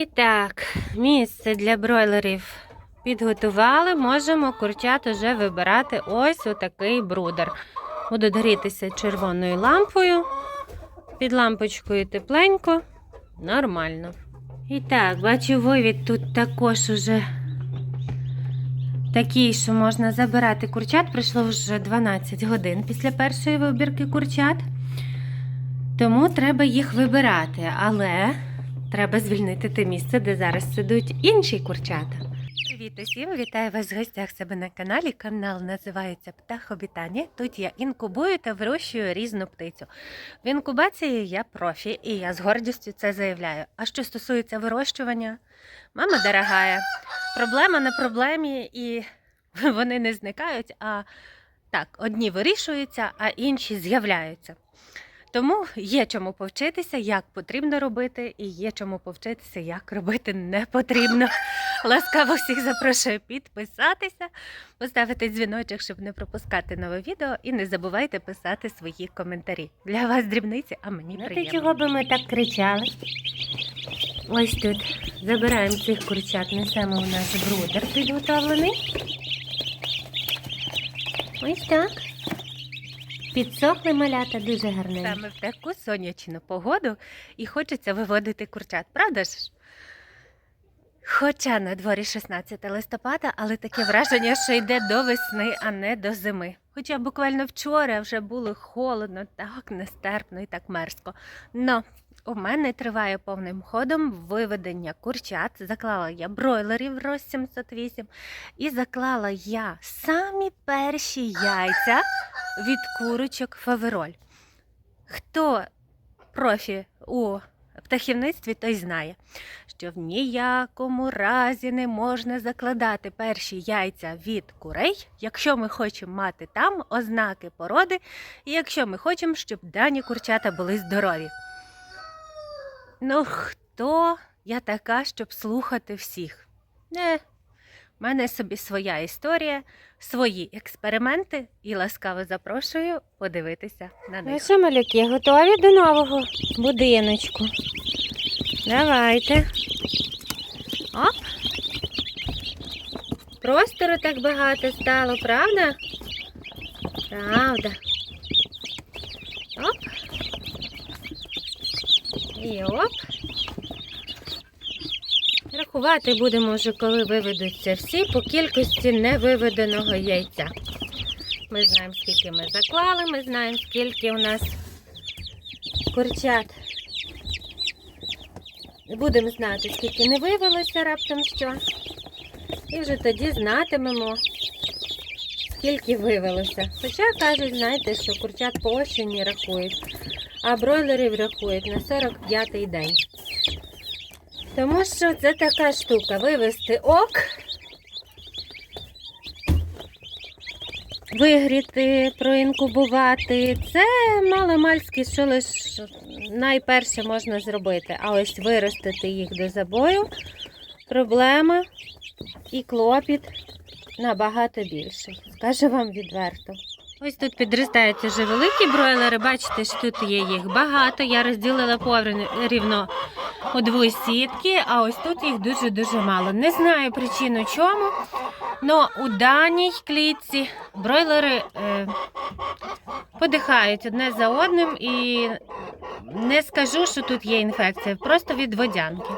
І так, місце для бройлерів підготували. Можемо курчат уже вибирати ось отакий брудер. Будуть грітися червоною лампою. Під лампочкою тепленько, нормально. І так, бачу, вивід тут також уже такий, що можна забирати курчат. Пройшло вже 12 годин після першої вибірки курчат. Тому треба їх вибирати, але треба звільнити те місце, де зараз сидуть інші курчата. Привіт усім! Вітаю вас в гостях себе на каналі. Канал називається Птахобітання. Тут я інкубую та вирощую різну птицю. В інкубації я профі, і я з гордістю це заявляю. А що стосується вирощування, мама дорогая, проблема на проблемі, і вони не зникають. А так, одні вирішуються, а інші з'являються. Тому є чому повчитися, як потрібно робити, і є чому повчитися, як робити не потрібно. Ласкаво всіх запрошую підписатися, поставити дзвіночок, щоб не пропускати нове відео, і не забувайте писати свої коментарі. Для вас дрібниці, а мені Ну, ти приємно. чого би ми так кричали? Ось тут забираємо цих курчат, несемо у наш брудер підготовлений. Ось так. Підсохли малята дуже гарненько. Саме в таку сонячну погоду і хочеться виводити курчат, правда ж? Хоча на дворі 16 листопада, але таке враження, що йде до весни, а не до зими. Хоча буквально вчора вже було холодно, так нестерпно і так мерзко. Но у мене триває повним ходом виведення курчат. Заклала я бройлерів роз 708 і заклала я самі перші яйця від курочок Фавероль. Хто профі у птахівництві, той знає, що в ніякому разі не можна закладати перші яйця від курей, якщо ми хочемо мати там ознаки породи, і якщо ми хочемо, щоб дані курчата були здорові. Ну, хто я така, щоб слухати всіх? Не, в мене собі своя історія, свої експерименти, і ласкаво запрошую подивитися на них. Що, малюки, готові до нового будиночку? Давайте. Оп. Простору так багато стало, правда? Правда. Оп. І оп. Рахувати будемо вже, коли виведуться всі по кількості невиведеного яйця. Ми знаємо, скільки ми заклали, ми знаємо, скільки у нас курчат Будемо знати, скільки не вивелося раптом що. І вже тоді знатимемо, скільки вивелося. Хоча кажуть, знаєте, що курчат по осені рахують, а бройлерів рахують на 45-й день. Тому що це така штука вивести ок, вигріти, проінкубувати. Це маломальське, що лише найперше можна зробити. А ось виростити їх до забою проблема і клопіт набагато більший. Скажу вам відверто. Ось тут підростаються вже великі бройлери. Бачите, що тут є їх багато. Я розділила порівно у дві сітки, а ось тут їх дуже-дуже мало. Не знаю причину чому. Но у даній клітці бройлери е, подихають одне за одним і не скажу, що тут є інфекція, просто від водянки.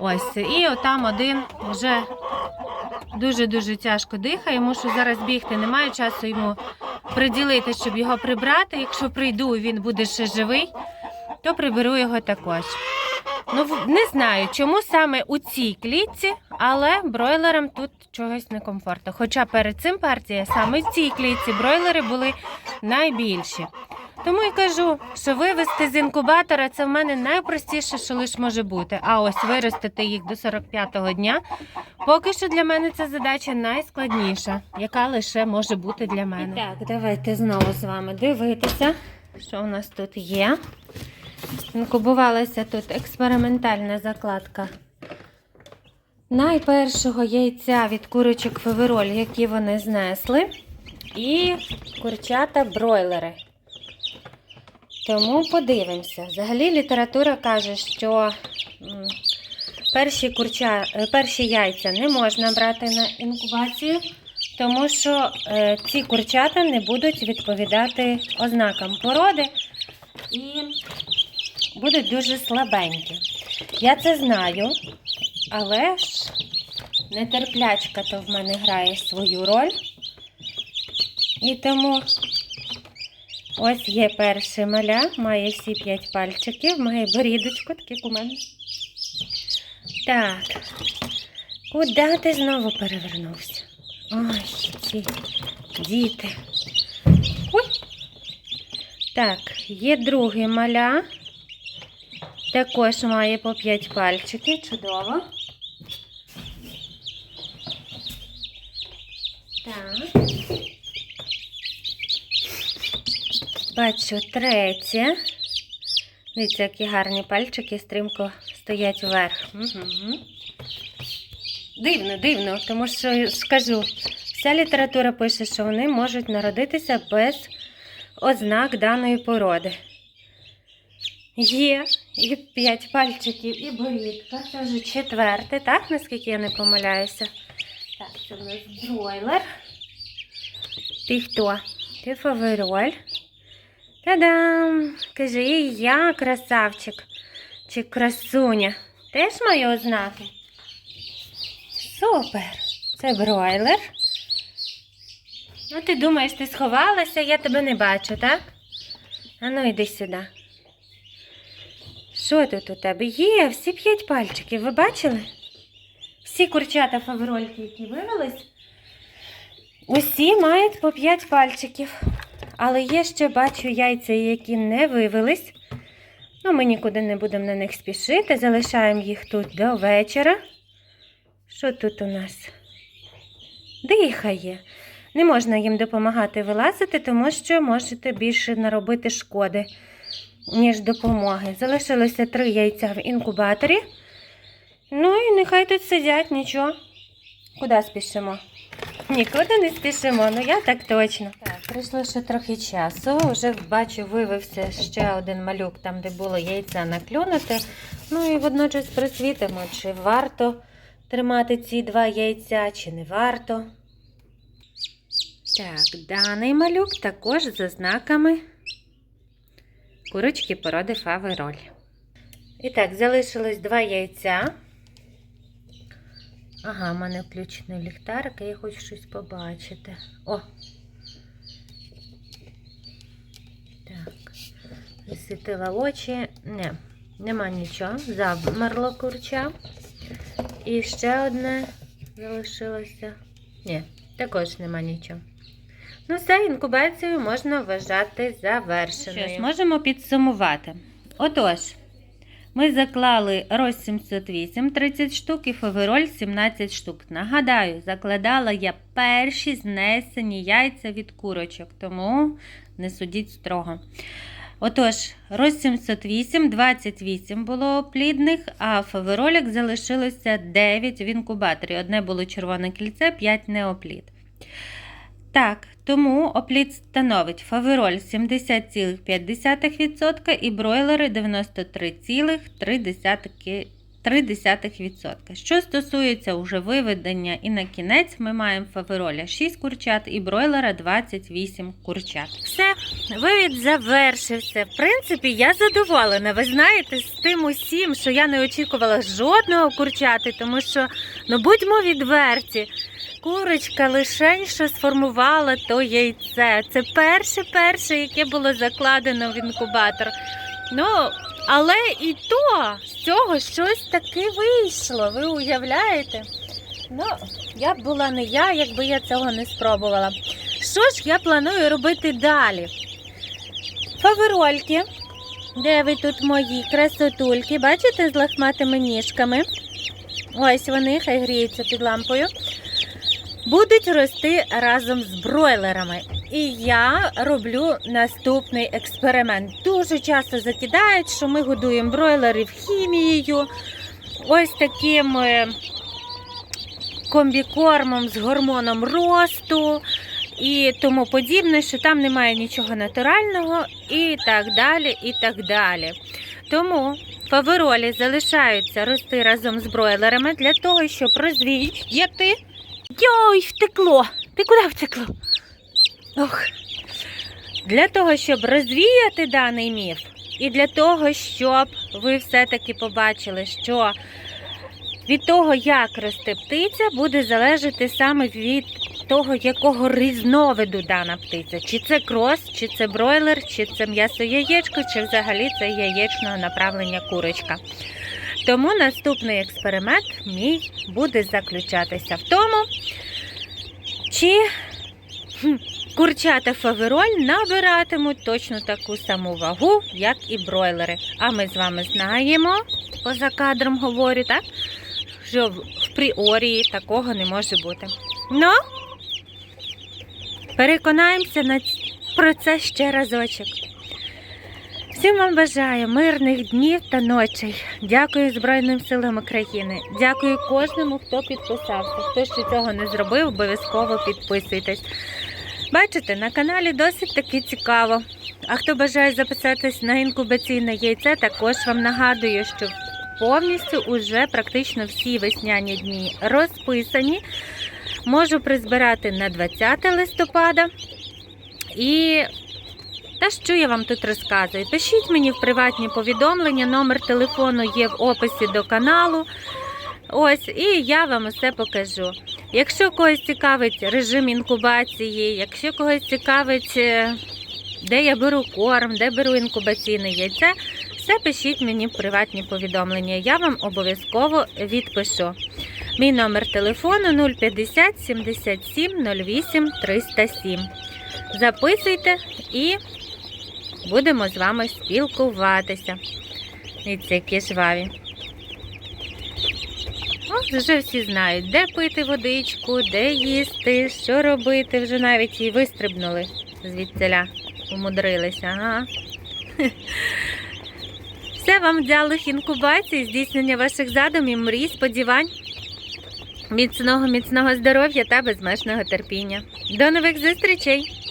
Ось, і отам один вже дуже-дуже тяжко дихає. Мушу зараз бігти, немає часу йому приділити, щоб його прибрати. Якщо прийду він буде ще живий, то приберу його також. Ну, не знаю, чому саме у цій клітці, але бройлерам тут чогось некомфортно. Хоча перед цим партія саме в цій клітці бройлери були найбільші. Тому і кажу, що вивести з інкубатора це в мене найпростіше, що лише може бути. А ось виростити їх до 45-го дня. Поки що для мене ця задача найскладніша, яка лише може бути для мене. так, давайте знову з вами дивитися, що у нас тут є. Інкубувалася тут експериментальна закладка найпершого яйця від курочок февероль, які вони знесли, і курчата бройлери. Тому подивимося. Взагалі література каже, що перші, курча, е, перші яйця не можна брати на інкубацію, тому що е, ці курчата не будуть відповідати ознакам породи і будуть дуже слабенькі. Я це знаю, але ж нетерплячка то в мене грає свою роль. І тому ось є перше маля, має всі п'ять пальчиків, має борідочку, таке як у мене. Так, куди ти знову перевернувся? Ой, ці діти. Ой. Так, є другий маля. Також має по 5 пальчиків. Чудово. Так. Бачу третє. Дивіться, які гарні пальчики стрімко стоять вверх. Угу. Дивно, дивно, тому що скажу, вся література пише, що вони можуть народитися без ознак даної породи. Є і п'ять пальчиків, і борідка. Це вже четверте, так, наскільки я не помиляюся. Так, це в нас бройлер. Ти хто? Ти фавероль. Та-дам! Каже, і я красавчик чи красуня. Теж маю ознаки. Супер! Це бройлер. Ну, ти думаєш, ти сховалася, я тебе не бачу, так? А ну йди сюди. Що тут у тебе? Є, всі п'ять пальчиків, ви бачили? Всі курчата фаверольки, які вивелись, усі мають по п'ять пальчиків. Але є ще бачу яйця, які не вивелись. Ну, ми нікуди не будемо на них спішити. Залишаємо їх тут до вечора. Що тут у нас? Дихає. Не можна їм допомагати вилазити, тому що можете більше наробити шкоди, ніж допомоги. Залишилося три яйця в інкубаторі. Ну і нехай тут сидять, нічого. Куди спішимо? Нікуди не спішимо, ну я так точно. Так, пройшло ще трохи часу. Вже бачу, вивився ще один малюк, там, де було яйця наклюнути. Ну і водночас присвітимо, чи варто тримати ці два яйця, чи не варто. Так, даний малюк також за знаками курочки породи фавероль. І так, залишилось два яйця. Ага, в мене включений ліхтарик, я хочу щось побачити. О! Так, засвітила очі. Не, нема нічого. Замерло курча. І ще одне залишилося. Ні, також нема нічого. Ну, все, інкубацію можна вважати завершеною. Щось можемо підсумувати. Отож, ми заклали роз 708 30 штук і фавероль 17 штук. Нагадаю, закладала я перші знесені яйця від курочок, тому не судіть строго. Отож, роз 708, 28 було плідних, а фаверолік залишилося 9 в інкубаторі. Одне було червоне кільце, 5 неоплід. Так, тому опліт становить фавероль 70,5% і бройлери 93,3%. Що стосується уже виведення і на кінець, ми маємо фавероля 6 курчат і бройлера 28 курчат. Все, вивід завершився. В принципі, я задоволена. Ви знаєте, з тим усім, що я не очікувала жодного курчати, тому що, ну будьмо відверті. Курочка лишень що сформувала то яйце. Це перше-перше, яке було закладено в інкубатор. Ну, але і то з цього щось таке вийшло. Ви уявляєте? Ну, я б була не я, якби я цього не спробувала. Що ж я планую робити далі? Фаверольки, де ви тут мої красотульки, бачите, з лахматими ніжками. Ось вони, хай гріються під лампою будуть рости разом з бройлерами. І я роблю наступний експеримент. Дуже часто закидають, що ми годуємо бройлерів хімією, ось таким е, комбікормом з гормоном росту і тому подібне, що там немає нічого натурального і так далі. і так далі. Тому фаверолі залишаються рости разом з бройлерами для того, щоб розвіяти. Йой, втекло! Ти куди втекло? Ох. Для того, щоб розвіяти даний міф, і для того, щоб ви все-таки побачили, що від того, як росте птиця, буде залежати саме від того, якого різновиду дана птиця. Чи це крос, чи це бройлер, чи це м'ясо яєчко, чи взагалі це яєчного направлення курочка. Тому наступний експеримент мій буде заключатися в тому, чи курчата фавероль набиратимуть точно таку саму вагу, як і бройлери. А ми з вами знаємо, поза кадром говорю, так? Що в пріорії такого не може бути. Ну, переконаємося про це ще разочок. Всім вам бажаю мирних днів та ночей. Дякую Збройним силам України. Дякую кожному, хто підписався. Хто ще цього не зробив, обов'язково підписуйтесь. Бачите, на каналі досить таки цікаво. А хто бажає записатись на інкубаційне яйце, також вам нагадую, що повністю уже практично всі весняні дні розписані. Можу призбирати на 20 листопада. І та що я вам тут розказую? Пишіть мені в приватні повідомлення, номер телефону є в описі до каналу. Ось, і я вам усе покажу. Якщо когось цікавить режим інкубації, якщо когось цікавить, е, де я беру корм, де беру інкубаційне яйце, все пишіть мені в приватні повідомлення. Я вам обов'язково відпишу. Мій номер телефону 050 77 08 307. Записуйте і будемо з вами спілкуватися. І це які жваві. От вже всі знають, де пити водичку, де їсти, що робити. Вже навіть і вистрибнули звідтіля, умудрилися. Ага. Все вам вдалих інкубацій, здійснення ваших задумів, мрій, сподівань. Міцного, міцного здоров'я та безмежного терпіння. До нових зустрічей!